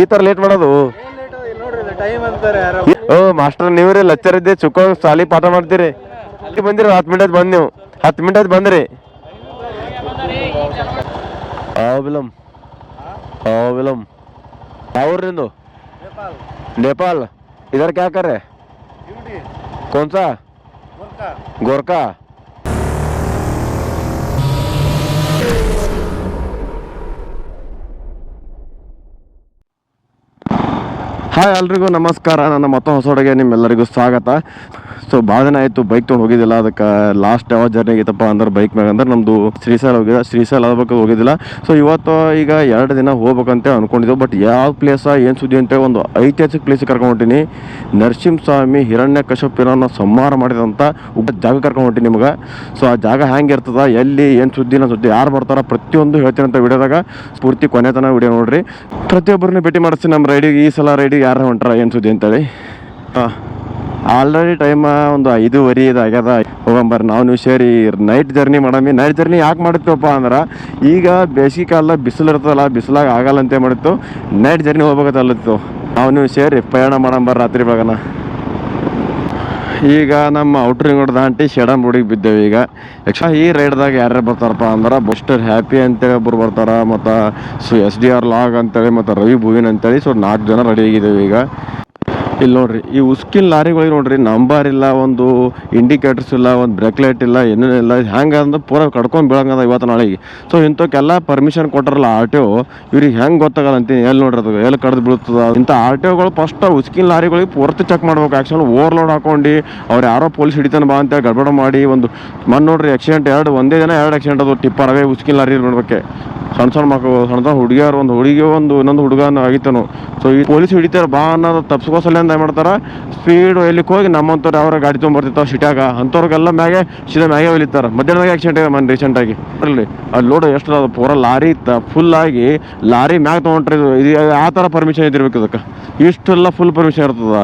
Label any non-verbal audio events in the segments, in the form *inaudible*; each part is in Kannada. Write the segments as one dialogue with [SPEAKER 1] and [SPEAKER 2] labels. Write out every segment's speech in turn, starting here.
[SPEAKER 1] ಈ ತರ ಲೇಟ್ ಮಾಡೋದು? ಓ ಮಾಸ್ಟರ್ ನೀವ್ರಿ ಲಚ್ಚರ್ ಇದ್ದೆ ಚುಕ್ಕ ಸಾಲಿ ಪಾಠ ಮಾಡ್ತೀರಿ. ಅಲ್ಲಿ ಬಂದಿರಿ ಹತ್ತು ಮಿನಿಟ್ ಬಂದ್ ನೀವು. ಹತ್ತು ಮಿನಿಟ್ ಬಂದ್ರಿ. ಹಾವ್ ಬಿಲಮ್ ಹಾವ್ ಬಿಲಮ್ ಯಾವ್ರಿ ನಿಂದು? ನೇಪಾಲ್ ಇದರ ಕ್ಯಾಕರೆ ಕೌನ್ಸಾ? ಗೋರ್ಖಾ ಹಾಯ್ ಎಲ್ರಿಗೂ ನಮಸ್ಕಾರ. ನನ್ನ ಮತ್ತೊಂದು ಹೊಸೊಡೆಗೆ ನಿಮ್ಮೆಲ್ಲರಿಗೂ ಸ್ವಾಗತ. ಸೊ ಭಾಳ ದಿನ ಆಯಿತು ಬೈಕ್ ತೊಗೊಂಡು ಹೋಗಿದ್ದಿಲ್ಲ. ಅದಕ್ಕೆ ಲಾಸ್ಟ್ ಯಾವ ಜರ್ನಿ ಆಗಿತ್ತಪ್ಪ ಅಂದ್ರೆ ಬೈಕ್ ಮ್ಯಾಗ ಅಂದ್ರೆ ನಮ್ಮದು ಶ್ರೀಶೈಲ ಹೋಗಿದ ಶ್ರೀಶೈಲ ಆದಬೇಕು ಹೋಗಿದ್ದಿಲ್ಲ. ಸೊ ಇವತ್ತು ಈಗ ಎರಡು ದಿನ ಹೋಗ್ಬೇಕಂತ ಅನ್ಕೊಂಡಿದ್ದೆವು ಬಟ್ ಯಾವ ಪ್ಲೇಸ ಏನು ಸುದ್ದಿ ಅಂತ ಒಂದು ಐತಿಹಾಸಿಕ ಪ್ಲೇಸಿಗೆ ಕರ್ಕೊಂಡು ಹೊಂಟೀನಿ. ನರಸಿಂಹಸ್ವಾಮಿ ಹಿರಣ್ಯ ಕಶ್ಯಪಿರನ್ನ ಸಂಹಾರ ಮಾಡಿದಂಥ ಒಬ್ಬ ಜಾಗ ಕರ್ಕೊಂಡು ಹೊಂಟೀನಿ ನಿಮ್ಗೆ. ಸೊ ಆ ಜಾಗ ಇರ್ತದ, ಎಲ್ಲಿ, ಏನು ಸುದ್ದಿ ನನ್ನ ಸುದ್ದಿ, ಯಾರು ಬರ್ತಾರ ಪ್ರತಿಯೊಂದು ಹೇಳ್ತೀನಿ ವಿಡಿಯೋದಾಗ ಪೂರ್ತಿ ಕೊನೆ ತನಕ ವಿಡಿಯೋ ನೋಡ್ರಿ. ಪ್ರತಿಯೊಬ್ಬರನ್ನ ಭೇಟಿ ಮಾಡಿಸ್ತೀನಿ ನಮ್ಮ ರೈಡಿಗೆ. ಈ ಸಲ ರೈಡಿಗೆ ಯಾರು ಹೊಂಟಾರ, ಏನು ಸುದ್ದಿ ಅಂತೇಳಿ ಹಾಂ. ಆಲ್ರೆಡಿ ಟೈಮ್ ಒಂದು ಐದೂವರೆ ಇದು ಆಗ್ಯದ ಹೋಗಂಬರ್, ನಾವು ಸೇರಿ ನೈಟ್ ಜರ್ನಿ ಮಾಡಮಿ. ನೈಟ್ ಜರ್ನಿ ಯಾಕೆ ಮಾಡ್ತೀವಪ್ಪ ಅಂದ್ರೆ, ಈಗ ಬೇಸಿಗೆ ಕಾಲ ಬಿಸಿಲು ಇರ್ತದಲ್ಲ, ಬಿಸಿಲಾಗ ಆಗಲ್ಲ ಅಂತ ಮಾಡಿತ್ತು ನೈಟ್ ಜರ್ನಿ ಹೋಗ್ಬೇಕಲ್ಲತ್ತು ನಾವು ನೀವು ಸೇರಿ ಪ್ರಯಾಣ ಮಾಡಂಬರ್ ರಾತ್ರಿ ಭಾಗನ ಈಗ ನಮ್ಮ ಔಟ್ರಿಂಗ್ ರೋಡ್ ಆಂಟಿ ಶೆಡಮ್ ರೋಡಿಗೆ ಬಿದ್ದೇವೆ ಈಗ. ಯಕ್ಷ ಈ ರೈಡ್ದಾಗ ಯಾರ್ಯಾರು ಬರ್ತಾರಪ್ಪ ಅಂದ್ರೆ ಬಸ್ಟರ್ ಹ್ಯಾಪಿ ಅಂತೇಳಿ ಒಬ್ಬರು ಬರ್ತಾರ, ಮತ್ತು so S D R log ಅಂತೇಳಿ, ಮತ್ತು ರವಿ ಭೂವಿನ್ ಅಂತೇಳಿ ಸೊ ನಾಲ್ಕು ಜನ ರೆಡಿ ಆಗಿದ್ದೇವೆ ಈಗ. ಇಲ್ಲಿ ನೋಡ್ರಿ, ಈ ಉಸ್ಕಿನ್ ಲಾರಿಗಳಿಗೆ ನೋಡ್ರಿ ನಂಬರ್ ಇಲ್ಲ, ಒಂದು ಇಂಡಿಕೇಟರ್ಸ್ ಇಲ್ಲ, ಒಂದು ಬ್ರೇಕ್ ಲೈಟ್ ಇಲ್ಲ ಏನೂ ಇಲ್ಲ ಹೆಂಗೆ ಅಂದ್ರೆ ಪೂರ ಕಡ್ಕೊಂಡು ಬೀಳಂಗದ ಇವತ್ತು ನಾಳೆಗೆ. ಸೊ ಇಂಥಕ್ಕೆಲ್ಲ ಪರ್ಮಿಷನ್ ಕೊಟ್ಟರಲ್ಲ ಆರ್ ಟಿ ಒ ಇವ್ರಿಗೆ ಹೆಂಗೆ ಗೊತ್ತಾಗಲ್ಲ ಅಂತೀನಿ, ಎಲ್ಲಿ ನೋಡ್ರಿ ಅದು, ಎಲ್ಲಿ ಕಡ್ದು ಬೀಳ್ತದ ಇಂಥ ಆರ್ ಟಿ ಒಗಳು ಫಸ್ಟ್ ಉಸ್ಕಿನ್ ಲಾರಿಗಳಿಗೆ ಪೂರ್ತಿ ಚೆಕ್ ಮಾಡ್ಬೇಕು. ಆ್ಯಕ್ಚುಲ್ ಓವರ್ಲೋಡ್ ಹಾಕೊಂಡು, ಅವ್ರು ಯಾರೋ ಪೊಲೀಸ್ ಹಿಡಿತಾನೆ ಬಾ ಅಂತ ಗಡ್ಬಡ ಮಾಡಿ, ಒಂದು ಮನ್ ನೋಡ್ರಿ ಆಕ್ಸಿಡೆಂಟ್ ಎರಡು, ಒಂದೇ ದಿನ ಎರಡು ಆಕ್ಸಿಡೆಂಟ್ ಅದು ಟಿಪ್ಪರ್ ಅವೇ ಉಸ್ಕಿನ್ ಲಾರಿ ನೋಡ್ಬೇಕೆ. ಸಣ್ಣ ಸಣ್ಣ ಮಕ್ಕಳು ಸಣ್ಣ ಸಣ್ಣ ಹುಡುಗಿಯರು, ಒಂದು ಹುಡುಗಿ ಒಂದು ಇನ್ನೊಂದು ಹುಡುಗನ ಆಗಿತ್ತನು. ಸೊ ಈ ಪೊಲೀಸ್ ಹಿಡಿತಾರೆ ಬಾ ಅನ್ನೋದು ತಪ್ಸ್ಕೋಸಲ್ಲ ಏನು ಮಾಡ್ತಾರೆ? ಸ್ಪೀಡ್ ಹೋಗಿ ನಮ್ಮಂಥವ್ರು ಯಾವ ಗಾಡಿ ತೊಗೊಂಬರ್ತಿರ್ತಾವೆ ಸಿಟ್ಯಾಗ, ಅಂಥವ್ರಿಗೆಲ್ಲ ಮ್ಯಾಗೆ ಸೀದಾ ಮ್ಯಾಗೆ ಒಲಿತಾರೆ ಮಧ್ಯಾಹ್ನ ಮ್ಯಾಗೆ ಆಕ್ಸಿಡೆಂಟ್ ಆಗಿದೆ ಮನೆ ರೀಸೆಂಟಾಗಿ ಅಲ್ಲಿ ಅಲ್ಲಿ ಲೋಡ್ ಎಷ್ಟು ಅದು ಪೂರ ಲಾರಿ ಫುಲ್ ಆಗಿ ಲಾರಿ ಮ್ಯಾಗ ತೊಗೊಂಡ್ರೆ ಇದು ಆ ಥರ ಪರ್ಮಿಷನ್ ಇದ್ದಿರ್ಬೇಕು ಇದಕ್ಕೆ. ಇಷ್ಟೆಲ್ಲ ಫುಲ್ ಪರ್ಮಿಷನ್ ಇರ್ತದ.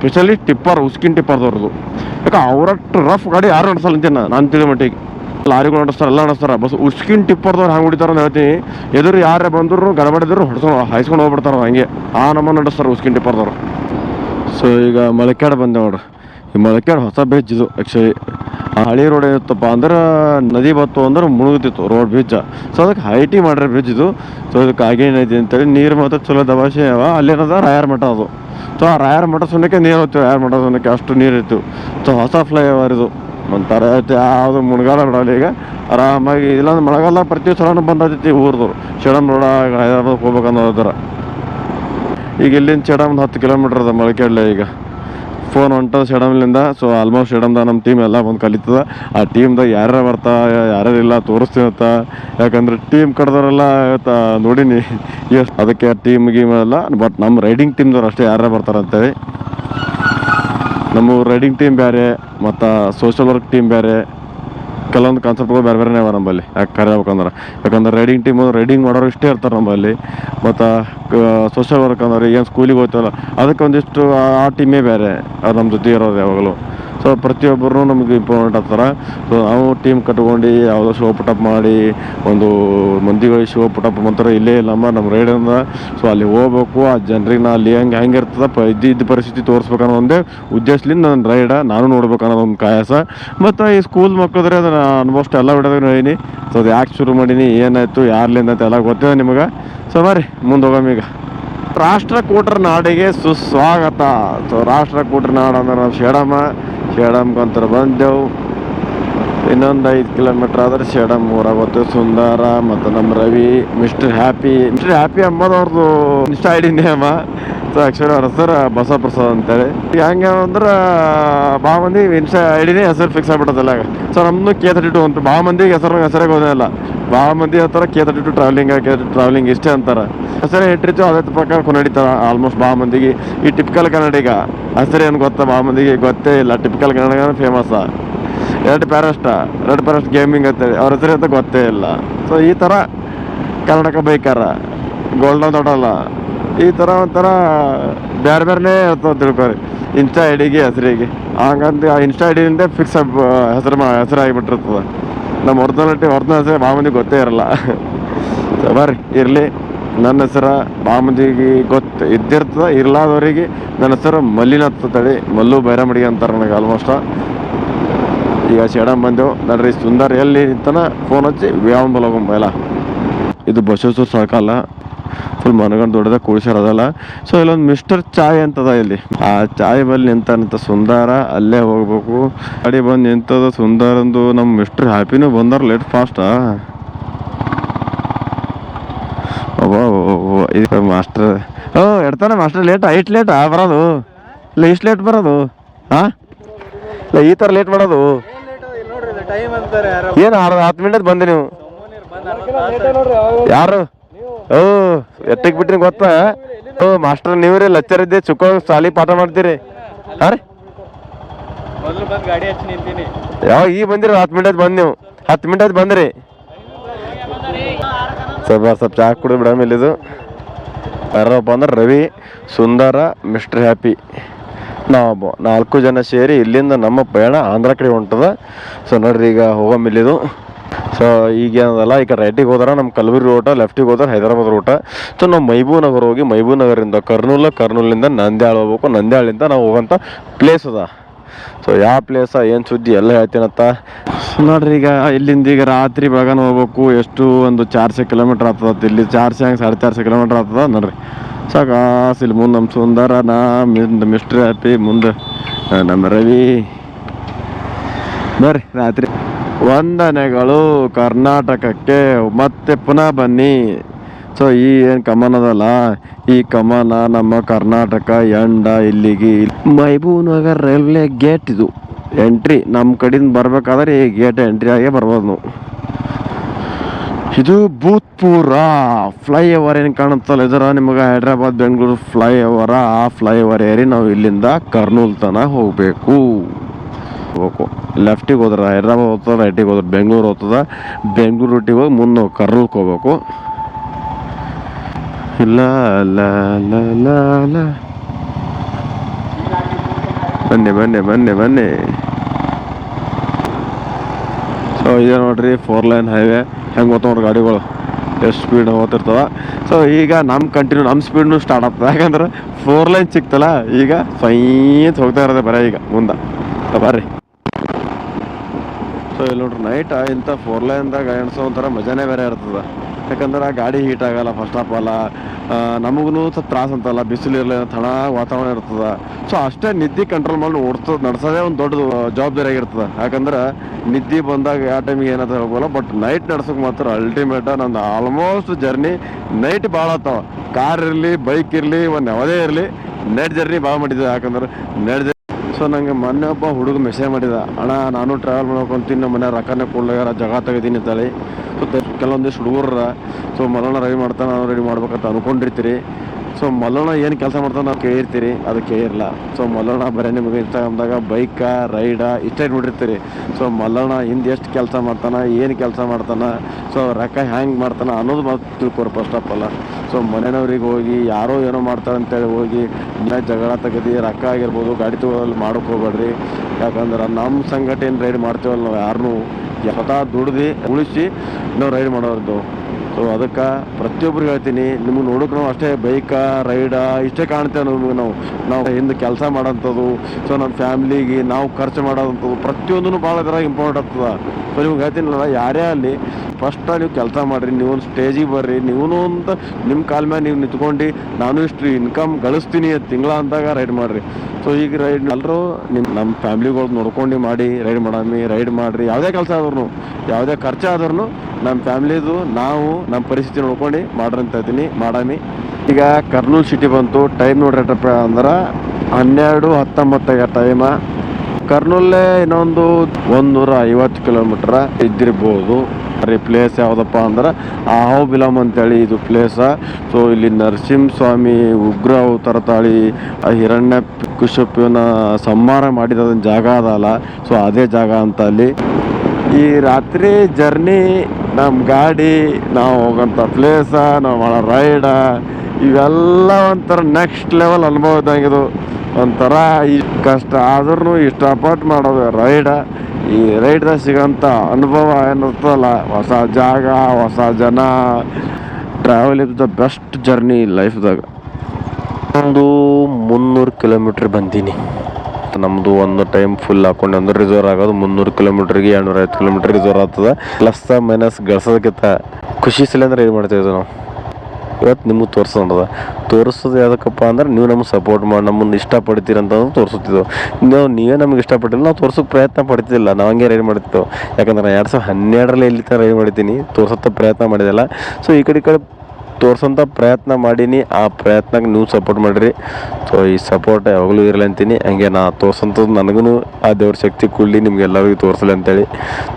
[SPEAKER 1] ಸ್ಪೆಷಲಿ ಟಿಪ್ಪರ್ ಉಸ್ಕಿನ್ ಟಿಪ್ಪರ್ದವ್ರದ್ದು ಯಾಕೆ ಅವರಷ್ಟು ರಫ್ ಗಾಡಿ ಯಾರು ನಡೆಸಲ್ಲ ಅಂತೀನಿ ನಾನು ತಿಳಿದ ಮಟ್ಟಿಗೆ. ಲಾರಿಗಳು ನಡೆಸ್ತಾರ, ಎಲ್ಲ ನಡೆಸ್ತಾರೆ. ಬಸ್ ಉಸ್ಕಿನ್ ಟಿಪ್ಪರ್ದವ್ರು ಹಂಗೆ ಹೊಡಿತಾರ ಅಂತ ಹೇಳ್ತೀನಿ. ಎದುರು ಯಾರೇ ಬಂದ್ರು ಗಡಬಡಿದ್ರು ಹೊಡ್ಸ್ಕೊಂಡು, ಹಾಯ್ಸ್ಕೊಂಡು ಹೋಗ್ಬಿಡ್ತಾರ ಹಂಗೆ. ಆ ನಮ್ಮ ನಡೆಸ್ತಾರೆ ಉಸ್ಕಿನ್ ಟಿಪ್ಪರ್ದವ್ರು ಸೊ ಈಗ ಮೊಳಕ್ಯಾಡ್ ಬಂದೆ ನೋಡ್ರಿ. ಈ ಮೊಳಕ್ಯಾಡ್ ಹೊಸ ಬ್ರಿಡ್ಜ್ ಇದು. ಆ್ಯಕ್ಚುಲಿ ಹಳಿ ರೋಡ್ ಏನಿತ್ತಪ್ಪ ಅಂದ್ರೆ ನದಿ ಬತ್ತು ಅಂದ್ರೆ ಮುಳುಗುತ್ತಿತ್ತು ರೋಡ್ ಬ್ರಿಡ್ಜ್ ಸೊ ಅದಕ್ಕೆ ಹೈಟಿ ಮಾಡ್ರಿ ಬ್ರಿಡ್ಜ್ ಇದು. ಸೊ ಅದಕ್ಕೆ ಹಾಗೆ ಐತಿ ಅಂತೇಳಿ, ನೀರು ಮಾತ್ರ ಚಲೋ ದಬಾಶೆ ಅವ. ಅಲ್ಲೇನದ ರಾಯರ್ ಮಠ ಅದು. ಸೊ ಆ ರಾಯರ್ ಮಠ ಸುಮ್ಮನೆ ನೀರು ಹೋಗ್ತೀವಿ ರಾಯರ್ ಮಠ ಸುಣ್ಣಕ್ಕೆ ಅಷ್ಟು ನೀರು ಇತ್ತು ಸೊ ಹೊಸ ಫ್ಲೈ ಓವರ್ ಇದು. ಒಂಥರ ಯಾವುದು ಮುಳುಗಾಲ ಬಿಡಲ್ಲ ಈಗ. ಆರಾಮಾಗಿ, ಇಲ್ಲಾಂದ್ರೆ ಮಳೆಗಾಲ ಪ್ರತಿ ಸಲನೂ ಬಂದೈತಿ ಊರ್ದವ್ರು ಶರಣ ರೋಡ ಹೈದರಾಬಾದ್ ಹೋಗ್ಬೇಕನ್ನೋದ್ರ ಈಗ ಇಲ್ಲಿಂದ ಚಡಮ್ ಹತ್ತು ಕಿಲೋಮೀಟ್ರ್ ಅದ ಮೊಳಕೆಡ್ಲೆ ಈಗ. ಫೋನ್ ಹೊಂಟದ ಶಡಮ್ಲಿಂದ ಸೊ ಆಲ್ಮೋಸ್ಟ್ ಶಡಮ್ದ ನಮ್ಮ ಟೀಮ್ ಎಲ್ಲ ಬಂದು ಕಲಿತದ. ಆ ಟೀಮ್ದಾಗ ಯಾರ್ಯಾರ ಬರ್ತಾ ಯಾರ್ಯಾರಿಲ್ಲ ತೋರಿಸ್ತೀವಿ ಅಂತ. ಯಾಕಂದ್ರೆ ಟೀಮ್ ಕಡ್ದವರೆಲ್ಲ ನೋಡೀನಿ. ಎಸ್ ಅದಕ್ಕೆ ಟೀಮ್ ಗೀಮ್ ಎಲ್ಲ ಬಟ್ ನಮ್ಮ ರೈಡಿಂಗ್ ಟೀಮ್ದವ್ರು ಅಷ್ಟೇ ಯಾರ್ಯಾರು ಬರ್ತಾರೆ ಅಂತೇಳಿ ನಮ್ಮ ರೈಡಿಂಗ್ ಟೀಮ್ ಬೇರೆ ಮತ್ತು ಸೋಷಲ್ ವರ್ಕ್ ಟೀಮ್ ಬೇರೆ ಕೆಲವೊಂದು ಕಾನ್ಸೆಪ್ಟ್ಗಳು ಬೇರೆ ಬೇರೆನೇ ಅವ ನಂಬಲ್ಲಿ ಯಾಕೆ ಕರೆಯಬೇಕಂದ್ರೆ ಯಾಕಂದ್ರೆ ರೈಡಿಂಗ್ ಟೀಮು ರೈಡಿಂಗ್ ಮಾಡೋರು ಇಷ್ಟೇ ಇರ್ತಾರೆ ನಂಬಲ್ಲಿ ಮತ್ತು ಸೋಷಲ್ ವರ್ಕ್ ಅಂದ್ರೆ ಏನು ಸ್ಕೂಲಿಗೆ ಹೋಗ್ತಾರಲ್ಲ, ಅದಕ್ಕೆ ಒಂದಿಷ್ಟು ಆ- ಟೀಮೇ ಬೇರೆ. ನಮ್ಮ ಜೊತೆ ಇರೋದು ಯಾವಾಗಲೂ. ಸೊ ಪ್ರತಿಯೊಬ್ಬರೂ ನಮಗೆ ಇಂಪಾರ್ಟೆಂಟ್ ಆಗ್ತಾರೆ. ಸೊ ನಾವು ಟೀಮ್ ಕಟ್ಕೊಂಡು ಯಾವುದೋ ಶೋ ಪುಟಪ್ ಮಾಡಿ, ಒಂದು ಮಂದಿಗಳಿಗೆ ಶೋ ಪುಟಪ್ ಮಾಡ್ತಾರೆ. ಇಲ್ಲೇ ಇಲ್ಲಮ್ಮ ನಮ್ಮ ರೈಡಿಂದ ಸೊ ಅಲ್ಲಿ ಹೋಗ್ಬೇಕು, ಆ ಜನರಿಗೆ ನಾ ಅಲ್ಲಿ ಹೆಂಗೆ ಹೆಂಗೆ ಇರ್ತದ, ಪ ಇದ್ದ ಇದ್ದ ಪರಿಸ್ಥಿತಿ ತೋರಿಸ್ಬೇಕನ್ನೋ ಒಂದೇ ಉದ್ದೇಶದಿಂದ ನನ್ನ ರೈಡ ನಾನು ನೋಡ್ಬೇಕು ಅನ್ನೋದು ಒಂದು ಕಾಯಸ. ಮತ್ತು ಈ ಸ್ಕೂಲ್ ಮಕ್ಕಳಿದ್ರೆ ಅದನ್ನು ಆಲ್ಮೋಸ್ಟ್ ಎಲ್ಲ ವಿಡಿಯೋದಾಗ ನೋಡೀನಿ. ಸೊ ಅದು ಯಾಕೆ ಶುರು ಮಾಡೀನಿ, ಏನಾಯಿತು, ಯಾರ್ಲಿಂದ ಎಲ್ಲ ಗೊತ್ತಿದೆ ನಿಮಗೆ. ಸೊ ಬರ್ರಿ, ಮುಂದೆ ಹೋಗಮ್ಮ ಈಗ. ರಾಷ್ಟ್ರಕೂಟರ ನಾಡಿಗೆ ಸುಸ್ವಾಗತ. ಸೊ ರಾಷ್ಟ್ರಕೂಟರ ನಾಡು ಅಂದ್ರೆ ನಾವು ಶೇಡಮ್ಮ ಶೇಡಮ್ಗಂತರ ಬಂದೆವು. ಇನ್ನೊಂದು ಐದು ಕಿಲೋಮೀಟರ್ ಆದ್ರೆ ಶೇಡಮ್ ಊರಾಗುತ್ತೆ ಸುಂದರ ಮತ್ತು ನಮ್ಮ Ravi mister happy mister happy ಅಂಬೋದವ್ರದ್ದು Insta ID name. So actually ಅವ್ರ ಹೆಸರು ಬಸವಪ್ರಸಾದ್ ಅಂತೇಳಿ. ಈಗ ಹೆಂಗೆ ಅಂದ್ರೆ ಭಾಳ ಮಂದಿ ಇನ್ಸ್ಟಾ ಐಡಿನೇ ಹೆಸರು ಫಿಕ್ಸ್ ಆಗ್ಬಿಟ್ಟದಲ್ಲ ಸೊ ನಮ್ಮದು ಕೆ ತರ್ಟಿ ಟು ಅಂತ. ಭಾಳ ಮಂದಿಗೆ ಹೆಸರು ಹೆಸರಿಗೆ ಹೋದಿಲ್ಲ ಭಾಳ ಮಂದಿ ಹೇಳ್ತಾರೆ K thirty two travelling K travelling ಇಷ್ಟೇ ಅಂತಾರೆ. ಹೆಸರೇ ಇಟ್ಟಿರ್ತೀವಿ ಅದೇ ಪ್ರಕಾರ ಕೊಂಡಡಿತಾರೆ ಆಲ್ಮೋಸ್ಟ್ ಭಾಳ ಮಂದಿಗೆ ಈ ಟಿಪಿಕಲ್ ಕನ್ನಡಿಗ ಹೆಸರು ಏನು ಗೊತ್ತಾ ಭಾಳ ಮಂದಿಗೆ ಗೊತ್ತೇ ಇಲ್ಲ. Typical Kannadiga famous red forest red forest gaming ಅಂತೇಳಿ ಅವ್ರ ಹೆಸರು ಅಂತ ಗೊತ್ತೇ ಇಲ್ಲ. ಸೊ ಈ ಥರ ಕರ್ನಾಟಕ ಬೈಕಾರ ಗೋಲ್ಡನ್ ದೊಡ್ಡಲ್ಲ ಈ ಥರ ಒಂಥರ ಬೇರೆ ಬೇರೆನೇ ಇರ್ತಾವೆ ತಿಳ್ಕೊರಿ ಇನ್ಸ್ಟಾ ಐಡಿಗೆ, ಹೆಸರಿಗೆ. ಹಂಗಂತ ಆ ಇನ್ಸ್ಟಾ ಡಿಯಿಂದ ಫಿಕ್ಸ್ ಹೆಸರು ಹೆಸರು ಆಗಿಬಿಟ್ಟಿರ್ತದೆ ನಮ್ಮ ಒರ್ಜಿನಾಲಿಟಿ ಹೊರದ ಹೆಸರು ಭಾಳ ಮಂದಿ ಗೊತ್ತೇ ಇರಲ್ಲ. ಸೊ ಬರ್ರಿ, ಇರಲಿ. ನನ್ನ ಹೆಸರು ಬಾಮದಿಗೆ ಗೊತ್ತು, ಇದ್ದಿರ್ತದೆ, ಇರ್ಲಾದವರಿಗೆ ನನ್ನ ಹೆಸರು ಮಲ್ಲಿನತ್ತ ತಳಿ ಮಲ್ಲು ಬೈರಮಡಿಗೆ ಅಂತಾರೆ ನನಗೆ ಆಲ್ಮೋಸ್ಟ್ ಈಗ ಶೇಡಮ್ ಬಂದೆವು ನಡ್ರಿ, ಸುಂದರ್ ಎಲ್ಲಿ ನಿಂತಾನ ಫೋನ್ ಹಚ್ಚಿ ವ್ಯಾಮ್ ಬಲಗೊಂಬ ಎಲ್ಲ ಇದು ಬಸವೇಶ್ವರ ಸಾಕಲ್ಲ ಫುಲ್ ಮನಗಂಡು ದೊಡ್ಡದ ಅದಲ್ಲ. ಸೊ ಇಲ್ಲೊಂದು ಮಿಸ್ಟರ್ ಚಾಯ್ ಅಂತದ ಇಲ್ಲಿ. ಆ ಚಾಯ್ ಬಲ್ಲಿ ನಿಂತಾನಂತ ಸುಂದರ, ಅಲ್ಲೇ ಹೋಗ್ಬೇಕು. ಅಡಿ ಬಂದು ನಿಂತದ ಸುಂದರಂದು ನಮ್ಮ ಮಿಸ್ಟರ್ ಹ್ಯಾಪಿನೂ ಬಂದಾರ ಲೇಟ್ ಫಾಸ್ಟಾ ಇದು ಮಾಸ್ಟರ್ ಓ, ಎಡ್ತಾನೆ ಮಾಸ್ಟರ್ ಲೇಟ್ ಐಟ್ ಲೇಟಾ ಬರೋದು. ಇಲ್ಲ, ಇಷ್ಟು ಲೇಟ್ ಬರೋದು. ಹಾ ಇಲ್ಲ, ಈ ಥರ ಲೇಟ್ ಮಾಡೋದು
[SPEAKER 2] ಏನ್
[SPEAKER 1] ಹತ್ತು ಮಿನಿಟ್ ಬಂದೆ ನೀವು. ಯಾರು? ಓ ಎಟ್ಟಕ್ಕೆ ಬಿಟ್ರಿ ಗೊತ್ತಾ? ಓ ಮಾಸ್ಟರ್ ನೀವ್ರಿ ಲೆಕ್ಚರ್ ಇದ್ದೆ ಚುಕ್ಕ ಸಾಲಿ ಪಾಠ ಮಾಡ್ತೀರಿ. ಹಾ ರೀ. ಯಾವ ಈಗ ಬಂದಿರಿ ಹತ್ತು ಮಿನಿಟ್ ಬಂದ್ ನೀವು. ಹತ್ತು ಮಿನಿಟ್ ಬಂದ್ರಿ ಸ್ವಲ್ಪ ಸ್ವಲ್ಪ ಚಾಕ್ ಕುಡಿದು ಬಿಡಮ್ ಇಲ್ಲಿದು. ಯಾರಪ್ಪ ಅಂದ್ರೆ ರವಿ ಸುಂದರ ಮಿಸ್ಟರ್ ಹ್ಯಾಪಿ. ನಾವು ನಾಲ್ಕು ಜನ ಸೇರಿ ಇಲ್ಲಿಂದ ನಮ್ಮ ಪ್ರಯಾಣ ಆಂಧ್ರ ಕಡೆ ಹೊಂಟದ. ಸೊ ನೋಡ್ರಿ ಈಗ ಹೋಗೋ ಮಿಲ್ಲಿದು ಸೊ ಈಗ ಏನದಲ್ಲ, ಈಗ ರೈಟಿಗೆ ಹೋದ್ರೆ ನಮ್ಮ ಕಲಬುರ್ಗಿ ರೂಟ ಲೆಫ್ಟಿಗೆ ಹೋದ್ರೆ ಹೈದರಾಬಾದ್ ರೂಟ ಸೊ ನಾವು ಮೈಬೂ ನಗರ ಹೋಗಿ, ಮೈಬೂ ನಗರಿಂದ ಕರ್ನೂಲ, ಕರ್ನೂಲಿಂದ ನಂದ್ಯಾಳ ಹೋಗ್ಬೇಕು. ನಂದ್ಯಾಳಿಂದ ನಾವು ಹೋಗೋಂಥ ಪ್ಲೇಸ್ ಅದ. ಸೊ ಯಾವ ಪ್ಲೇಸ ಏನು ಸುದ್ದಿ ಎಲ್ಲ ಹೇಳ್ತೀನತ್ತ? ನೋಡ್ರಿ ಈಗ ಇಲ್ಲಿಂದ ಈಗ ರಾತ್ರಿ ಬೆಳಗಾನ ಹೋಗ್ಬೇಕು. ಎಷ್ಟು ಒಂದು ಚಾರ್ಸೆ ಕಿಲೋಮೀಟ್ರ್ ಆಗ್ತದ ಇಲ್ಲಿ. ಚಾರ್ಸೆ ಹಂಗೆ ಸಾಡೆ ಚಾರ್ಸೆ ಕಿಲೋಮೀಟ್ರ್ ಆಗ್ತದ ನೋಡ್ರಿ. ಸಾಕಾಸ್ ಇಲ್ಲಿ ಮುಂದೆ ನಮ್ಮ ಸುಂದರ ನಾ ಮಿಸ್ಟ್ರ್ ಹ್ಯಾಪಿ ಮುಂದೆ ನಮ್ಮ ರವಿ. ಬರ್ರಿ, ರಾತ್ರಿ. ವಂದನೆಗಳು ಕರ್ನಾಟಕಕ್ಕೆ. ಮತ್ತೆ ಪುನಃ ಬನ್ನಿ. ಸೊ, ಈ ಏನು ಕಮನ್ ಅದಲ್ಲ? ಈ ಕಮನ ನಮ್ಮ ಕರ್ನಾಟಕ ಎಂಡ ಇಲ್ಲಿಗೆ ಮೈಬೂನಗರ್ ರೈಲ್ವೆ ಗೇಟ್ ಇದು. ಎಂಟ್ರಿ ನಮ್ಮ ಕಡೆಯಿಂದ ಬರ್ಬೇಕಾದ್ರೆ ಈ ಗೇಟ್ ಎಂಟ್ರಿ ಆಗೇ ಬರ್ಬೋದು ನಾವು. ಇದು ಭೂತ್ಪೂರ ಫ್ಲೈ ಓವರ್ ಏನು ಕಾಣುತ್ತಲ್ಲ? ಇದರ ನಿಮಗೆ ಹೈದ್ರಾಬಾದ್, ಬೆಂಗಳೂರು ಫ್ಲೈ ಓವರ ಆ ಫ್ಲೈ ಓವರ್ ಏರಿ ನಾವು ಇಲ್ಲಿಂದ ಕರ್ನೂಲ್ ತನಕ ಹೋಗಬೇಕು. ಹೋಗ್ಬೇಕು. ಲೆಫ್ಟಿಗೆ ಹೋದ್ರೆ ಹೈದ್ರಾಬಾದ್ ಹೋಗ್ತದೆ ರೈಟಿಗೆ ಹೋದ್ರೆ ಬೆಂಗಳೂರು ಹೋಗ್ತದ. ಬೆಂಗಳೂರು ರೂಟಿಗೆ ಹೋಗಿ ಮುಂದೆ ಕರ್ನೂಲ್ಗೆ ಹೋಗ್ಬೇಕು. ಇಲ್ಲ. ಬನ್ನಿ ಬನ್ನಿ ಬನ್ನಿ ಬನ್ನಿ. ಇದೆ ನೋಡ್ರಿ ಫೋರ್ ಲೈನ್ ಹೈವೇ ಹೆಂಗೆ ಹೋಗ್ತಾವ ನೋಡ್ರಿ ಗಾಡಿಗಳು, ಎಷ್ಟು ಸ್ಪೀಡ್ ಹೋಗ್ತಿರ್ತವೆ ಸೊ ಈಗ ನಮ್ಮ ಕಂಟಿನ್ಯೂ ನಮ್ಮ ಸ್ಪೀಡ್ನು ಸ್ಟಾರ್ಟ್ ಆಗ್ತದೆ. ಯಾಕಂದ್ರೆ ಫೋರ್ ಲೈನ್ ಸಿಕ್ತಲ್ಲ, ಈಗ ಸೈನ್ಸ್ ಹೋಗ್ತಾ ಇರೋದೆ ಬರೀ ಈಗ ಮುಂದೆ. ಬರ್ರಿ. ಸೊ ಇಲ್ಲಿ ನೋಡ್ರಿ ನೈಟ್ ಇಂಥ ಫೋರ್ ಲೈನ್ದಾಗ ಎಣಿಸೋ ಒಂಥರ ಮಜಾನೇ ಬೇರೆ ಇರ್ತದೆ. ಯಾಕಂದ್ರೆ ಗಾಡಿ ಹೀಟ್ ಆಗಲ್ಲ ಫಸ್ಟ್ ಆಫ್ ಆಲ್ ನಮಗೂ ಸ್ವಲ್ಪ ತ್ರಾಸ ಅಂತಲ್ಲ, ಬಿಸಿಲು ಇರಲಿ ತಣ ವಾತಾವರಣ ಇರ್ತದೆ. ಸೊ ಅಷ್ಟೇ ನಿದ್ದೆ ಕಂಟ್ರೋಲ್ ಮಾಡಿ ಓಡಿಸೋ, ನಡ್ಸೋದೇ ಒಂದು ದೊಡ್ಡ ಜವಾಬ್ದಾರಿ ಆಗಿರ್ತದೆ. ಯಾಕಂದ್ರೆ ನಿದ್ದೆ ಬಂದಾಗ ಆ ಟೈಮಿಗೆ ಏನಾದ್ರು ಹೋಗಲ್ಲ ಬಟ್ ನೈಟ್ ನಡ್ಸೋಕೆ ಮಾತ್ರ ಅಲ್ಟಿಮೇಟ ನಂದು ಆಲ್ಮೋಸ್ಟ್ ಜರ್ನಿ ನೈಟ್ ಭಾಳ ಆತಾವ. ಕಾರ್ ಇರಲಿ ಬೈಕ್ ಇರಲಿ, ಒಂದು ಯಾವುದೇ ಇರಲಿ ನೈಟ್ ಜರ್ನಿ ಭಾಳ ಮಾಡಿದ್ದೆ ಯಾಕಂದ್ರೆ ನೈಟ್ ಸೊ ನಂಗೆ ಮೊನ್ನೆ ಒಬ್ಬ ಹುಡುಗ ಮೆಸೇಜ್ ಮಾಡಿದ. ಅಣ್ಣ, ನಾನು ಟ್ರಾವೆಲ್ ಮಾಡ್ಕೊಂತೀನಿ ನಮ್ಮ ಮನೆ ರೊಕ್ಕನೇ ಕೊಡ್ಲಾಗ್ಯಾರ ಜಾಗ ತೆಗೆದೀನಿ ಅಂತೇಳಿ. ಸೊ ಕೆಲವೊಂದಿಷ್ಟು ಹುಡುಗರ ಸೊ ಮಲಣ ರೆಡಿ ಮಾಡ್ತಾನೆ, ನಾನು ರೆಡಿ ಮಾಡ್ಬೇಕಂತ ಅನ್ಕೊಂಡಿರ್ತೀರಿ. ಸೊ ಮಲ್ಲಣ್ಣ ಏನು ಕೆಲಸ ಮಾಡ್ತಾನೆ ನಾವು ಕೇಳಿರ್ತೀರಿ, ಅದು ಕೇಳಿರಲ್ಲ. ಸೊ ಮಲ್ಲಣ್ಣ ಬರೀ ನಿಮಗೆ ಇನ್ಸ್ಟಾಗ್ರಾಮ್ದಾಗ ಬೈಕ, ರೈಡ ಇಷ್ಟೇ ನೋಡಿರ್ತೀರಿ. ಸೊ ಮಲ್ಲಣ್ಣ ಹಿಂದೆ ಎಷ್ಟು ಕೆಲಸ ಮಾಡ್ತಾನೆ, ಏನು ಕೆಲಸ ಮಾಡ್ತಾನೆ ಸೊ ರೊಕ್ಕ ಹ್ಯಾಂಗೆ ಮಾಡ್ತಾನೆ ಅನ್ನೋದು ಮಾತು ತಿಳ್ಕೊರು ಫಸ್ಟ್ ಆಫ್ ಆಲ್ ಸೊ ಮನೆಯವ್ರಿಗೆ ಹೋಗಿ ಯಾರೋ ಏನೋ ಮಾಡ್ತಾರೆ ಅಂತೇಳಿ ಹೋಗಿ ಮನೆ ಜಗಳ ತೆಗದಿ ರೊಕ್ಕ ಆಗಿರ್ಬೋದು, ಗಾಡಿ ತಗೊಳ್ಳೋದು ಮಾಡೋಕೆ ಹೋಗ್ಬೇಡ್ರಿ. ಯಾಕಂದ್ರೆ ನಮ್ಮ ಸಂಘಟನೆ ರೈಡ್ ಮಾಡ್ತೀವಲ್ಲ ನಾವು ಯಾರನ್ನೂ ಸ್ವತಃ ದುಡ್ದು ಉಳಿಸಿ ನಾವು ರೈಡ್ ಮಾಡೋದು ಸೊ ಅದಕ್ಕೆ ಪ್ರತಿಯೊಬ್ಬರು ಹೇಳ್ತೀನಿ, ನಿಮ್ಗೆ ನೋಡೋಕೆ ನಾವು ಅಷ್ಟೇ ಬೈಕ, ರೈಡ ಇಷ್ಟೇ ಕಾಣ್ತೇವೆ ನಮಗೆ ನಾವು. ನಾವು ಹಿಂದೆ ಕೆಲಸ ಮಾಡೋಂಥದ್ದು ಸೊ ನಮ್ಮ ಫ್ಯಾಮ್ಲಿಗೆ ನಾವು ಖರ್ಚು ಮಾಡೋದಂಥದ್ದು ಪ್ರತಿಯೊಂದೂ ಭಾಳ ಥರ ಇಂಪಾರ್ಟೆಂಟ್ ಆಗ್ತದೆ. ಸೊ ನಿಮ್ಗೆ ಹೇಳ್ತೀನಲ್ಲ, ಯಾರೇ ಅಲ್ಲಿ ಫಸ್ಟ್ ನೀವು ಕೆಲಸ ಮಾಡಿರಿ, ನೀವು ಒಂದು ಸ್ಟೇಜಿಗೆ ಬರ್ರಿ ನೀವು ಅಂತ ನಿಮ್ಮ ಕಾಲ ಮೇಲೆ ನೀವು ನಿಂತ್ಕೊಂಡು, ನಾನು ಇಷ್ಟು ಇನ್ಕಮ್ ಗಳಿಸ್ತೀನಿ ತಿಂಗಳ ಅಂದಾಗ ರೈಡ್ ಮಾಡಿರಿ. ಸೊ ಈಗ ರೈಡ್ ಎಲ್ಲರೂ ನಿಮ್ಮ ನಮ್ಮ ಫ್ಯಾಮ್ಲಿಗಳು ನೋಡ್ಕೊಂಡು ಮಾಡಿ ರೈಡ್ ಮಾಡಾಮಿ ರೈಡ್ ಮಾಡಿರಿ, ಯಾವುದೇ ಕೆಲಸ ಆದ್ರೂ ಯಾವುದೇ ಖರ್ಚು ಆದ್ರೂ ನಮ್ಮ ಫ್ಯಾಮ್ಲಿದು ನಾವು ನಮ್ಮ ಪರಿಸ್ಥಿತಿ ನೋಡ್ಕೊಂಡು ಮಾಡ್ರಿ ಇದ್ದೀನಿ, ಮಾಡಾಮಿ. ಈಗ ಕರ್ನೂಲ್ ಸಿಟಿ ಬಂತು ಟೈಮ್ ನೋಡ್ರಿ ಟ್ರಪ್ಪ ಅಂದ್ರೆ ಹನ್ನೆರಡು ಹತ್ತೊಂಬತ್ತಾಗ ಟೈಮ ಕರ್ನೂಲ್ಲೇ ಇನ್ನೊಂದು ಒಂದೂರ ಐವತ್ತು ಕಿಲೋಮೀಟ್ರ ಇದ್ದಿರ್ಬೋದು. ರೀ ಪ್ಲೇಸ್ ಯಾವುದಪ್ಪ ಅಂದ್ರೆ ಆಹೋಬಿಲಮ್ ಅಂತೇಳಿ ಇದು ಪ್ಲೇಸ ಸೊ ಇಲ್ಲಿ ನರಸಿಂಹಸ್ವಾಮಿ ಉಗ್ರ ಅವತಾರ ತಾಳಿ ಹಿರಣ್ಯ ಕುಶಪ್ಪನ ಸಂಹಾರ ಮಾಡಿದ ಜಾಗ ಅದಲ್ಲ. ಸೊ ಅದೇ ಜಾಗ ಅಂತ ಅಲ್ಲಿ. ಈ ರಾತ್ರಿ ಜರ್ನಿ ನಮ್ಮ ಗಾಡಿ, ನಾವು ಹೋಗೋಂಥ ಪ್ಲೇಸ ನಾವು ಮಾಡೋ ರೈಡ ಇವೆಲ್ಲ ಒಂಥರ ನೆಕ್ಸ್ಟ್ ಲೆವೆಲ್ ಅನುಭವ ಇದ್ದಂಗಿದು. ಒಂಥರ ಈ ಕಷ್ಟ ಆದ್ರೂ ಇಷ್ಟಪಟ್ಟು ಮಾಡೋದು ರೈಡ ಈ ರೈಡ್ದಾಗ ಸಿಗೋಂಥ ಅನುಭವ ಏನಿರ್ತದಲ್ಲ, ಹೊಸ ಜಾಗ, ಹೊಸ ಜನ travel is the best journey ಲೈಫ್ದಾಗ ಒಂದು ಮುನ್ನೂರು ಕಿಲೋಮೀಟ್ರ್ ಬಂದೀನಿ. ನಮ್ಮದು ಒಂದು ಟೈಮ್ ಫುಲ್ ಹಾಕೊಂಡು, ಅಂದ್ರೆ ರಿಸರ್ವ್ ಆಗೋದು ಮುನ್ನೂರು ಕಿಲೋಮೀಟ್ರಿಗೆ, ಎರಡುನೂರೈವತ್ತು ಕಿಲೋಮೀಟ್ರ್ ರಿಸರ್ವ್ ಆಗ್ತದೆ. ಪ್ಲಸ್ ಮೈನಸ್ ಗಳಿಸೋದಕ್ಕಿಂತ ಖುಷಿ ಸಿಲಿಂದ್ರೆ ಏನು ಮಾಡ್ತಿದ್ವಿ ನಾವು. ಇವತ್ತು ನಿಮಗೆ ತೋರಿಸೋಣದ. ತೋರಿಸೋದು ಯಾವುದಕ್ಕಪ್ಪ ಅಂದ್ರೆ ನೀವು ನಮ್ಗೆ ಸಪೋರ್ಟ್ ಮಾಡಿ, ನಮ್ಮನ್ನು ಇಷ್ಟಪಡ್ತೀರಿ ಅಂತ ತೋರಿಸುತ್ತಿದ್ದೆವು. ನೀವು, ನೀವೇ ನಮ್ಗೆ ಇಷ್ಟಪಟ್ಟಿಲ್ಲ, ನಾವು ತೋರ್ಸೋಕೆ ಪ್ರಯತ್ನ ಪಡ್ತಿದ್ದಿಲ್ಲ. ನಾವು ಹಂಗೆ ರೆಡಿ ಮಾಡ್ತಿದ್ದೆವು. ಯಾಕಂದ್ರೆ ನಾನು ಎರಡು ಸಾವಿರದ ಹನ್ನೆರಡರಲ್ಲಿ ಇಲ್ಲಿ ತರ ರೈಡ್ ಮಾಡ್ತೀನಿ ತೋರ್ಸೋತ್ತ ಪ್ರಯತ್ನ ಮಾಡಿದೆಲ್ಲ. ಸೊ ಈ ಕಡೆ ಈ ಕಡೆ ತೋರ್ಸೋಂಥ ಪ್ರಯತ್ನ ಮಾಡೀನಿ. ಆ ಪ್ರಯತ್ನಕ್ಕೆ ನೀವು ಸಪೋರ್ಟ್ ಮಾಡಿರಿ. ಸೊ ಈ ಸಪೋರ್ಟ್ ಯಾವಾಗಲೂ ಇರಲಿ ಅಂತೀನಿ. ಹಂಗೆ ನಾ ತೋರ್ಸೋಂಥದ್ದು ನನಗೂ ಆ ದೇವ್ರ ಶಕ್ತಿ ಕೂಲಿ ನಿಮ್ಗೆ ಎಲ್ಲರಿಗೂ ತೋರಿಸಲಿ ಅಂತೇಳಿ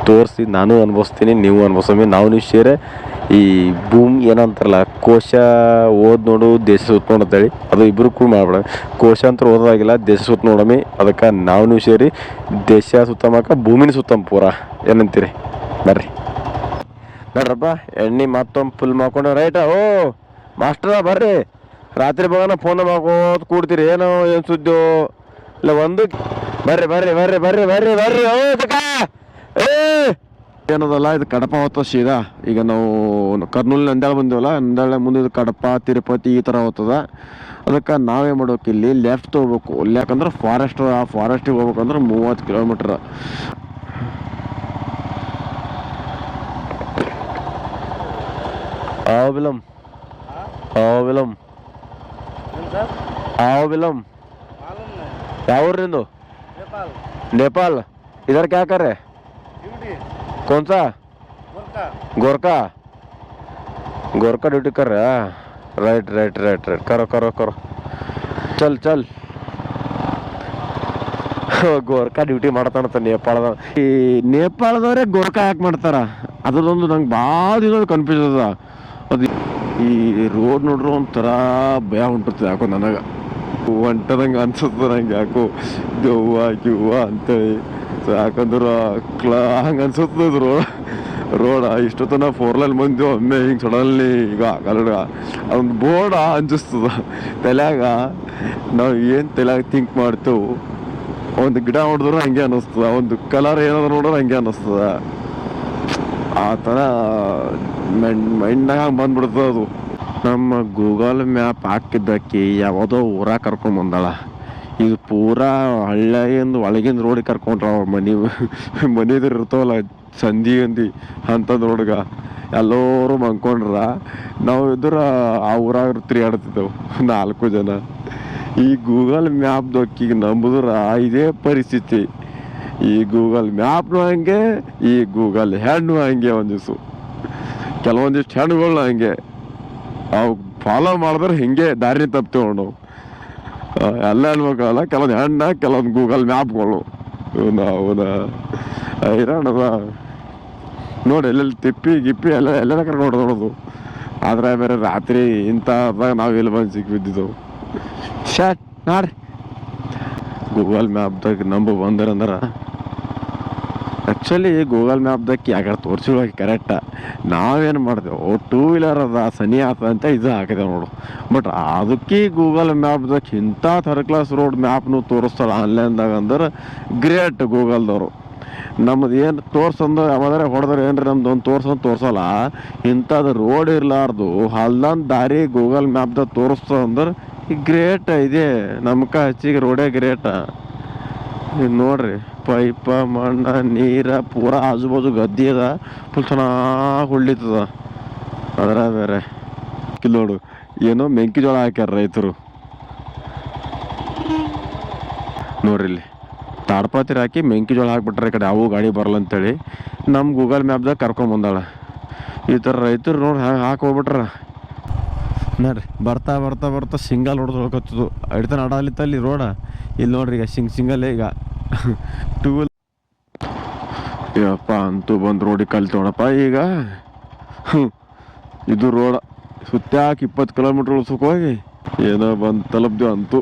[SPEAKER 1] ತೋರಿಸಿ, ನಾನು ಅನುಭವಿಸ್ತೀನಿ, ನೀವು ಅನುಭವಿಸೋಮಿ. ನಾವು ನೀವು ಸೇರೆ ಈ ಭೂಮಿ ಏನಂತಾರಲ್ಲ ಕೋಶ ಓದ್ ನೋಡು, ದೇಶ ಸುತ್ತ ನೋಡು ಅಂತೇಳಿ, ಅದು ಇಬ್ಬರು ಕೂಡ ಮಾಡ್ಬೇಡ ಕೋಶ ಅಂತ ಓದೋದಾಗಿಲ್ಲ ದೇಶ ಸುತ್ತ ನೋಡಮಿ, ಅದಕ್ಕೆ ನಾವು ಸೇರಿ ದೇಶ ಸುತ್ತಮಕ ಭೂಮಿನ ಸುತ್ತಮ್ ಪೂರ. ಏನಂತೀರಿ ಬರ್ರಿ ನೋಡ್ರಪ್ಪ, ಎಣ್ಣೆ ಮತ್ತೊಮ್ಮೆ ಫುಲ್ ಮಾಡ್ಕೊಂಡು ರೈಟ ಓ, ಮಾಸ್ಟರ, ಬರ್ರಿ. ರಾತ್ರಿ ಬಗನ ಫೋನ್ ಮಾಡ್ಕೋತ ಕೂಡ್ತೀರಿ, ಏನೋ, ಏನು ಸುದ್ದಿ ಇಲ್ಲ, ಒಂದು ಬರ್ರಿ ಬರ್ರಿ ಬರ್ರಿ ಬರ್ರಿ ಬರ್ರಿ ಬರ್ರಿ, ಓ ಏ ಏನದಲ್ಲ ಇದು ಕಡಪ ಹೊತ್ತ ಸೀದಾ. ಈಗ ನಾವು ಕರ್ನೂಲ್ ನಂದಾಳ ಬಂದಿವಲ್ಲ ನಂದಾಳ ಮುಂದೆ ಕಡಪ ತಿರುಪತಿ ಈ ಥರ ಹೋಗ್ತದ ಅದಕ್ಕೆ ನಾವೇ ಮಾಡೋಕೆ ಇಲ್ಲಿ ಲೆಫ್ಟ್ ಹೋಗ್ಬೇಕು. ಯಾಕಂದ್ರೆ ಫಾರೆಸ್ಟ್ ಆ ಫಾರೆಸ್ಟಿಗೆ ಹೋಗ್ಬೇಕಂದ್ರೆ ಮೂವತ್ತು ಕಿಲೋಮೀಟ್ರ್ ಆವ್ ಬಿಲಂ. ಆವ್ ಯಾವ ಊರಿಂದು ನೇಪಾಲ್. ಇದರ ಯಾಕಾರೆ कौन सा गोरका गोरका ड्यूटी कर रहे हैं राइट राइट राइट राइट करो करो करो चल चल ಗೋರ್ಕಾ ಡ್ಯೂಟಿ ಮಾಡ್ತಾನಂತ ನೇಪಾಳದ ಈ ನೇಪಾಳದವ್ರೆ ಗೋರ್ಕಾ ಯಾಕೆ ಮಾಡ್ತಾರ ಅದರದೊಂದು ನಂಗೆ ಭಾಳ ದಿನ ಕನ್ಫ್ಯೂಸ್ ಅದ ಅದು ಈ ರೋಡ್ ನೋಡ್ರು ಒಂಥರ ಭಯ ಹೊಂಟುತ್ತೆ ಯಾಕೋ ನನಗೆ ಹೊಂಟದಂಗೆ ಅನ್ಸುತ್ತೆ ನಂಗೆ ಯಾಕೋ ದೆವ್ವ ಗಿವ್ವ ಅಂತೇಳಿ ಸೊ ಯಾಕಂದ್ರೆ ಕ್ಲಾ, ಹಂಗೆ ಅನ್ಸುತ್ತದ ರೋಡ್, ರೋಡ ಇಷ್ಟೊತ್ತನ ಫೋರ್ ಲೈನ್ ಒಮ್ಮೆ ಹಿಂಗೆ ಸಡನ್ಲಿ ಈಗ ಕನ್ನಡ ಅದೊಂದು ಬೋರ್ಡ ಅಂಜಿಸ್ತದ. ತಲೆಯಾಗ ನಾವು ಏನು ತಲೆಯಾಗ ಥಿಂಕ್ ಮಾಡ್ತೇವೆ, ಒಂದು ಗಿಡ ನೋಡಿದ್ರೆ ಹಂಗೆ ಅನ್ನಿಸ್ತದ, ಒಂದು ಕಲರ್ ಏನಾದ್ರು ನೋಡಿದ್ರೆ ಹಂಗೆ ಅನ್ನಿಸ್ತದ. ಆ ಥರ ಮೈಂಡ್ನಾಗ ಹಂಗೆ ಬಂದ್ಬಿಡ್ತದ ಅದು. ನಮ್ಮ ಗೂಗಲ್ ಮ್ಯಾಪ್ ಹಾಕಿದ್ದಕ್ಕೆ ಯಾವುದೋ ಊರಾಗ ಕರ್ಕೊಂಡು ಬಂದಾಳ. ಇದು ಪೂರಾ ಹಳ್ಳಿಯಿಂದ ಒಳಗಿಂದ ರೋಡಿಗೆ ಕರ್ಕೊಂಡ್ರ ಅವ್ರ ಮನೆ ಮನೆದು ಇರ್ತಾವಲ್ಲ ಸಂಧಿ ಅಂದಿ ಅಂಥದ್ದು ರೋಡ್ಗೆ ಎಲ್ಲರೂ ಮಂಕೊಂಡ್ರ ನಾವು ಇದ್ರ ಆ ಊರಾಗ ತಿರುಗಾಡ್ತಿದ್ದೆವು, ನಾಲ್ಕು ಜನ. ಈ ಗೂಗಲ್ ಮ್ಯಾಪ್ ದೊಕ್ಕಿ ನಂಬುದ್ರ ಇದೇ ಪರಿಸ್ಥಿತಿ. ಈ ಗೂಗಲ್ ಮ್ಯಾಪ್ನು ಹಂಗೆ, ಈ ಗೂಗಲ್ ಹೆಣ್ಣು ಹಂಗೆ ಒಂದಿವ್ಸು. ಕೆಲವೊಂದಿಷ್ಟು ಹೆಣ್ಣುಗಳನ್ನ ಹಂಗೆ. ಅವು ಫಾಲೋ ಮಾಡಿದ್ರೆ ಹಿಂಗೆ ದಾರಿ ತಪ್ತೇವೆ ನಾವು. ಎಲ್ಲ ಅನ್ಬೇಕಲ್ಲ, ಕೆಲವೊಂದು ಹೆಣ್ಣ, ಕೆಲವೊಂದು ಗೂಗಲ್ ಮ್ಯಾಪ್ಗಳು ಇವನ, ಅವನ ಹೈರಾಣದ. ನೋಡಿ, ಎಲ್ಲೆಲ್ಲಿ ತಿಪ್ಪಿ, ಗಿಪ್ಪಿ, ಎಲ್ಲ, ಎಲ್ಲೆಲ್ಲ ಕರ್ಕೊಂಡು ನೋಡೋದು ಆದ್ರೆ ಬೇರೆ ರಾತ್ರಿ ಇಂಥದಾಗ ನಾವು ಎಲ್ಲಿ ಬಂದು ಸಿಕ್ಕಿ ಬಿದ್ದಿದ್ದೆವು ಶಾಟ್ ನಾಡ್ರಿ. ಗೂಗಲ್ ಮ್ಯಾಪ್ದಾಗ ನಂಬು ಬಂದ್ರಂದ್ರೆ ಆ್ಯಕ್ಚುಲಿ ಗೂಗಲ್ ಮ್ಯಾಪ್ದಾಗ ಯಾಕಡೆ ತೋರಿಸಿಳಕ್ಕೆ ಕರೆಕ್ಟ ನಾವೇನು ಮಾಡಿದೆವು? ಟೂ ವೀಲರ್ ಅದ, ಸನಿ ಆತ ಅಂತ ಇದು ಹಾಕಿದೆ ನೋಡು. ಬಟ್ ಅದಕ್ಕೆ ಗೂಗಲ್ ಮ್ಯಾಪ್ದಾಗ ಇಂಥ ಥರ್ಡ್ ಕ್ಲಾಸ್ ರೋಡ್ ಮ್ಯಾಪ್ನು ತೋರಿಸ್ತಾರೆ. ಆನ್ಲೈನ್ದಾಗ ಅಂದ್ರೆ ಗ್ರೇಟ್ ಗೂಗಲ್ದವರು ನಮ್ದು ಏನು ತೋರ್ಸಂದು ಯಾವ್ದಾರ ಹೊಡೆದ್ರೆ ಏನ್ರಿ ನಮ್ದು ಒಂದು ತೋರ್ಸಂದು ತೋರ್ಸಲ್ಲ. ಇಂಥದ್ದು ರೋಡ್ ಇರಲಾರ್ದು, ಹಲ್ದನ್ ದಾರಿ ಗೂಗಲ್ ಮ್ಯಾಪ್ದಾಗ ತೋರಿಸ್ತದ ಅಂದ್ರೆ ಈ ಗ್ರೇಟ್ ಇದೆ. ನಮ್ಕ ಹಚ್ಚಿಗೆ ರೋಡೇ ಗ್ರೇಟ ನೋಡ್ರಿ, ಪೈಪ, ಮಣ್ಣ, ನೀರ ಪೂರ ಆಜು ಬಾಜು ಗದ್ದೆ ಅದ ಫುಲ್ ಚೆನ್ನಾಗಿ ಹೊಳ್ಳಿತದ ಅದರ ಬೇರೆ. ಇಲ್ಲಿ ನೋಡು, ಏನೋ ಮೆಂಕಿಜೋಳ ಹಾಕ್ಯಾರ ರೈತರು. ನೋಡ್ರಿ ಇಲ್ಲಿ, ತಾಡ್ಪಾತಿರ ಹಾಕಿ ಮೆಂಕಿಜೋಳ ಹಾಕ್ಬಿಟ್ರೆ ಈ ಕಡೆ ಯಾವ ಗಾಡಿ ಬರಲ್ಲ ಅಂತೇಳಿ ನಮ್ಮ ಗೂಗಲ್ ಮ್ಯಾಪ್ದಾಗ ಕರ್ಕೊಂಬಂದಾಳ. ಈ ಥರ ರೈತರು ನೋಡಿ ಹಾಕಿ ಹೋಗ್ಬಿಟ್ರ. ನೋಡ್ರಿ, ಬರ್ತಾ ಬರ್ತಾ ಬರ್ತಾ ಸಿಂಗಲ್ ಹೊಡೆದು ಹೋಗತ್ತದು. ಹಿಡ್ತಾನೆ ಅಡಾಲಿತ್ತಲ್ಲಿ ರೋಡ ಇಲ್ಲಿ ನೋಡ್ರಿ ಈಗ ಸಿಂಗ್ ಸಿಂಗಲ್ ಈಗ. *laughs* ಟೂ ವೀಲ್ ಯಪ್ಪ, ಅಂತೂ ಬಂದು ರೋಡಿಗೆ ಕಲ್ತೋಣಪ್ಪ ಈಗ. *laughs* ಇದು ರೋಡ ಸುತ್ತಾಕ್ ಇಪ್ಪತ್ತು ಕಿಲೋಮೀಟ್ರ್ ಉಳ್ಸಕ್ಕೆ ಹೋಗಿ. ಏನೋ ಬಂದು ತಲುಪ್ದೇವು ಅಂತೂ.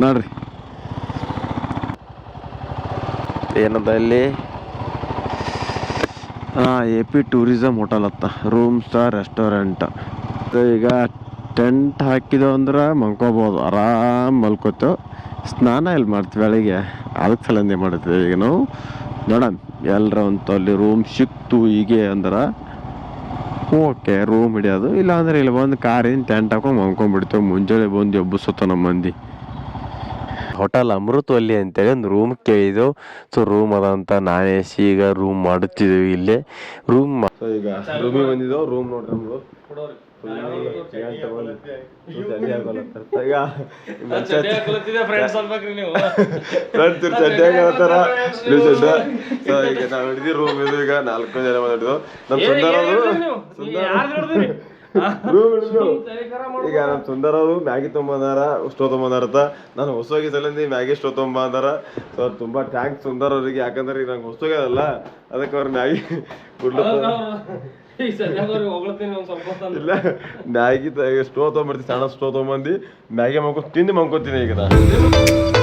[SPEAKER 1] ನೋಡ್ರಿ. ಏನದ ಇಲ್ಲಿ? ಹಾಂ ಎ ಪಿ ಟೂರಿಸಮ್ ಹೋಟೆಲ್ ಅತ್ತ. ರೂಮ್ ಸ್ಟಾರ್ ರೆಸ್ಟೋರೆಂಟ್ ಈಗ ಟೆಂಟ್ ಹಾಕಿದೆವು ಅಂದ್ರೆ ಮಲ್ಕೋಬೋದು ಆರಾಮ್ ಮಲ್ಕೋತೇವೆ ಸ್ನಾನ ಇಲ್ಲಿ ಮಾಡ್ತೀವಿ ಬೆಳಿಗ್ಗೆ ಅದಕ್ಕೆ ಸಲಂದೆ ಮಾಡ್ತೀವಿ ಈಗ ನಾವು. ನೋಡೋಣ ಎಲ್ಲರ ಒಂದು ಅಲ್ಲಿ ರೂಮ್ ಸಿಕ್ತು ಹೀಗೆ ಅಂದ್ರೆ ಓಕೆ ರೂಮ್ ಹಿಡಿಯೋದು. ಇಲ್ಲಾಂದ್ರೆ ಇಲ್ಲಿ ಬಂದು ಕಾರಿನ ಟೆಂಟ್ ಹಾಕೊಂಡು ಮಲ್ಕೊಂಡ್ಬಿಡ್ತೇವೆ ಮುಂಜಾನೆ ಬಂದು ಎಬ್ಬಿಸುತ್ತ ನಮ್ಮ ಮಂದಿ. ಹೋಟೆಲ್ ಅಮೃತವಲ್ಲಿ ಅಂತೇಳಿ ಒಂದು ರೂಮ್ ಕೇಳಿದೆವು. ಸೊ ರೂಮ್ ಅದ ಅಂತ ನಾನೇ ಈಗ ರೂಮ್ ಮಾಡುತ್ತಿದ್ದೇವೆ ಇಲ್ಲೇ. ರೂಮ್ ಈಗ ರೂಮಿಗೆ ಬಂದಿದ್ದೆವು ರೂಮ್ ನೋಡ್ರಿ ಈಗ ನಾವು ಹಿಡಿದಿ ರೂಮ್ ಇದು ಈಗ ನಾಲ್ಕು ಜನ ಮಾತಾಡಿದ್ವು ನಮ್ಮ ಸುಂದರ ರೂಮ್ ಹಿಡಿದು ಈಗ ನಮ್ಮ ಸುಂದರ ಅವರು ಮ್ಯಾಗಿ ತೊಗೊಂಬಂದಾರ ಸ್ಟೋ ತೊಗೊಂಬಂದಾರತ ನಾನು ಹೊಸೋಗಿ ಸಲಿಂದ ಮ್ಯಾಗಿ ಸ್ಟೋ ತೊಗೊಂಬಂದಾರ ಸೊ ತುಂಬಾ ಥ್ಯಾಂಕ್ಸ್ ಸುಂದರ ಅವರಿಗೆ ಯಾಕಂದ್ರೆ ಈಗ ನಂಗೆ ಹೊಸೋಗ್ಯದಲ್ಲ ಅದಕ್ಕೆ ಅವ್ರ ಮ್ಯಾಗಿ ಕೊಡ್ಲಪ್ಪ ಇಲ್ಲ ಮ್ಯಾಗಿ ಸ್ಟೋ ತೊಗೊಂಬರ್ತೀನಿ ಸಣ್ಣ ಸ್ಟೋ ತೊಗೊಂಬಂದು ಮ್ಯಾಗಿ ಮಾಡ್ಕೊಂಡು ತಿಂದು ಮಾಡ್ಕೊತೀನಿ ಈಗ